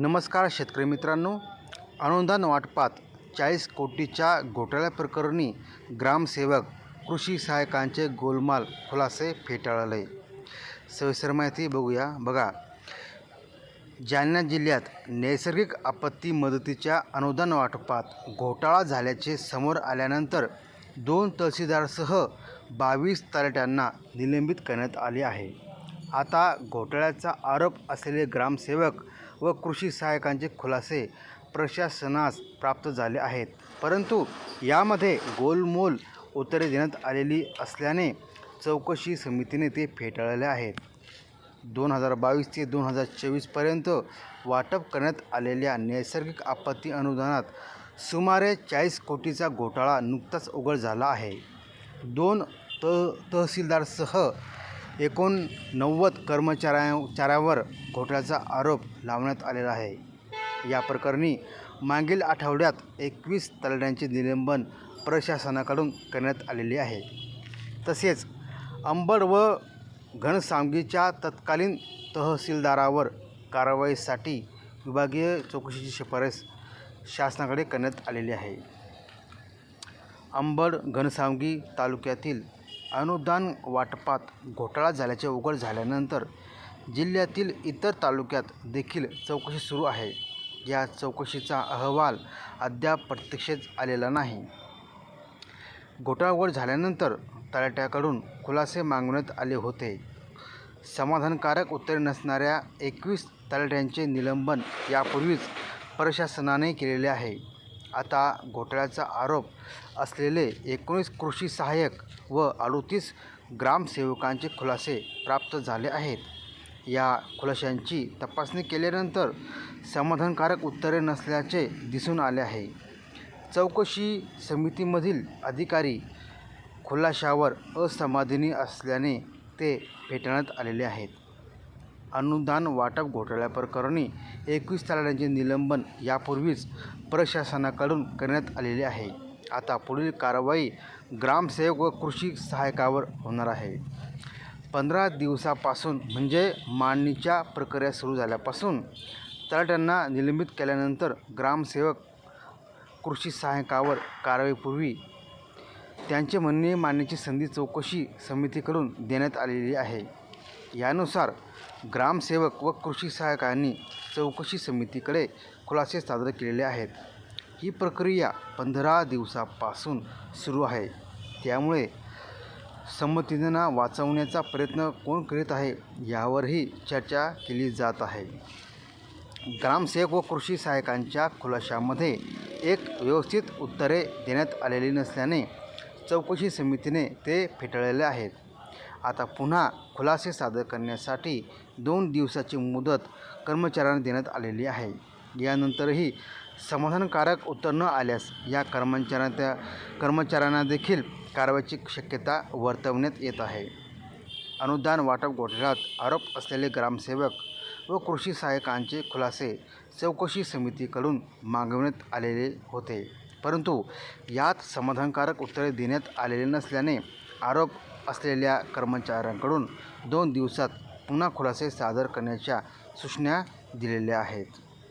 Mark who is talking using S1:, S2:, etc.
S1: नमस्कार शेतकरी मित्रांनो. अनुदान वाटपात चाळीस कोटीच्या घोटाळ्याप्रकरणी ग्रामसेवक कृषी सहायकांचे गोलमाल खुलासे फेटाळले. सविस्तर माहिती बघूया. बघा जालना जिल्ह्यात नैसर्गिक आपत्ती मदतीच्या अनुदान वाटपात घोटाळा झाल्याचे समोर आल्यानंतर दोन तहसीलदारसह बावीस तलाट्यांना निलंबित करण्यात आले आहे. आता घोटाळ्याचा आरोप असलेले ग्रामसेवक व कृषी सहायकांचे खुलासे प्रशासनास प्राप्त झाले आहेत. परंतु यामध्ये गोलमोल उत्तरे देण्यात आलेली असल्याने चौकशी समितीने ते फेटाळले आहेत. दोन हजार बावीस ते दोन हजार चोवीसपर्यंत वाटप करण्यात आलेल्या नैसर्गिक आपत्ती अनुदानात सुमारे चाळीस कोटीचा घोटाळा नुकताच उघड झाला आहे. दोन त तहसीलदारसह एकोणनव्वद कर्मचाऱ्या चाऱ्यावर घोटाळ्याचा आरोप लावण्यात आलेला आहे. या प्रकरणी मागील आठवड्यात एकवीस तलाट्यांचे निलंबन प्रशासनाकडून करण्यात आलेले आहे. तसेच अंबड व घनसामगीच्या तत्कालीन तहसीलदारावर कारवाईसाठी विभागीय चौकशीची शिफारस शासनाकडे करण्यात आलेली आहे. अंबड घनसावंगी तालुक्यातील अनुदान वाटपात घोटाळा झाल्याचे उघड झाल्यानंतर जिल्ह्यातील इतर तालुक्यात देखील चौकशी सुरू आहे. या चौकशीचा अहवाल अद्याप प्रत्यक्षात आलेला नाही. घोटाळा उघड झाल्यानंतर तलाट्याकडून खुलासे मागवण्यात आले होते. समाधानकारक उत्तरे नसणाऱ्या एकवीस तलाट्यांचे निलंबन यापूर्वीच प्रशासनाने केलेले आहे. आता घोटाळ्याचा आरोप असलेले एकोणीस कृषी सहाय्यक व अडोतीस ग्रामसेवकांचे खुलासे प्राप्त झाले आहेत. या खुलाशांची तपासणी केल्यानंतर समाधानकारक उत्तरे नसल्याचे दिसून आले आहे. चौकशी समितीमधील अधिकारी खुलाशावर असमाधानी असल्याने ते फेटाळण्यात आलेले आहेत. अनुदान वाटप घोटाळ्याप्रकरणी एकवीस तलाट्यांचे निलंबन यापूर्वीच प्रशासनाकडून करण्यात आलेले आहे. आता पुढील कारवाई ग्रामसेवक व कृषी सहायकावर होणार आहे. पंधरा दिवसापासून म्हणजे मांडणीच्या प्रक्रिया सुरू झाल्यापासून तलाट्यांना निलंबित केल्यानंतर ग्रामसेवक कृषी सहायकावर कारवाईपूर्वी त्यांचे म्हणणे मांडण्याची संधी चौकशी समितीकडून देण्यात आलेली आहे. यानुसार ग्रामसेवक व कृषी सहायकांनी चौकशी समितीकडे खुलासे सादर केलेले आहेत. ही प्रक्रिया पंधरा दिवसापासून सुरू आहे. त्यामुळे संमतींना वाचवण्याचा प्रयत्न कोण करीत आहे यावरही चर्चा केली जात आहे. ग्रामसेवक व कृषी सहायकांच्या खुलाशामध्ये एक व्यवस्थित उत्तरे देण्यात आलेली नसल्याने चौकशी समितीने ते फेटाळलेले आहेत. आता पुन्हा खुलासे सादर करण्यासाठी दोन दिवसाची मुदत कर्मचाऱ्यांना देण्यात आलेली आहे. यानंतरही समाधानकारक उत्तर न आल्यास या कर्मचाऱ्या त्या कर्मचाऱ्यांना देखील कारवाईची शक्यता वर्तवण्यात येत आहे. अनुदान वाटप घोटाळ्यात आरोप असलेले ग्रामसेवक व कृषी सहायकांचे खुलासे चौकशी समितीकडून मागवण्यात आलेले होते. परंतु यात समाधानकारक उत्तरे देण्यात आलेले नसल्याने आरोप असलेल्या कर्मचाऱ्यांकडून दोन दिवसात पुन्हा खुलासे सादर करण्याच्या सूचना दिलेल्या आहेत.